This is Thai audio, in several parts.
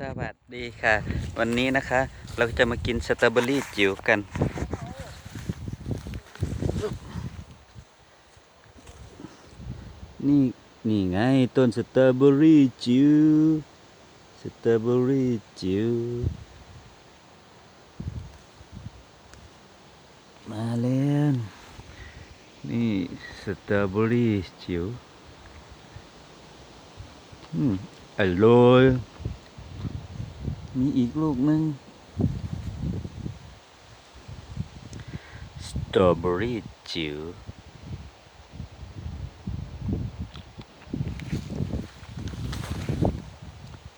สวัสดีค่ะ วันนี้นะคะ เราจะมากินสตรอเบอรี่จิ๋วกัน นี่นี่ไงต้นสตรอเบอรี่จิ๋วสตรอเบอรี่จิ๋วมาแล้วนี่สตรอเบอรี่จิ๋วอืมอร่อย มีอีกลูกหนึ่งสตรอเบอรี่จิ๋ว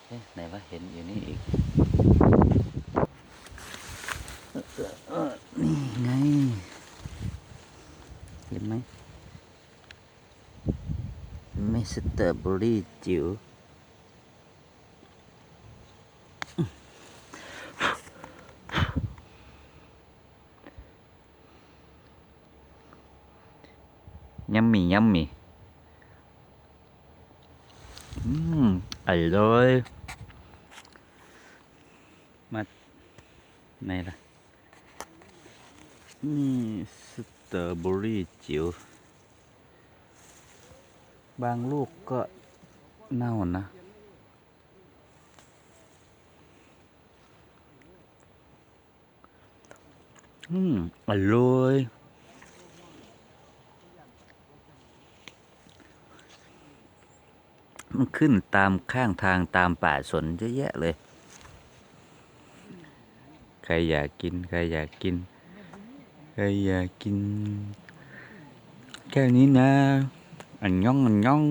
เอ๊ะไหนว่าเห็นอยู่นี่อีกเอ่อนี่ไง เห็นไหมไม่สตรอเบอรี่จิ๋ว ยัมมี่ยัมมี่อืมอร่อยมาไหนล่ะนี่สตรอเบอรี่จิ๋วบางลูกก็เน่านะอืมอร่อย มันขึ้นตามข้างทางตามป่าสนเยอะแยะเลย ใครอยากกิน ใครอยากกิน ใครอยากกิน แค่นี้นะ อันย่องอันย่อง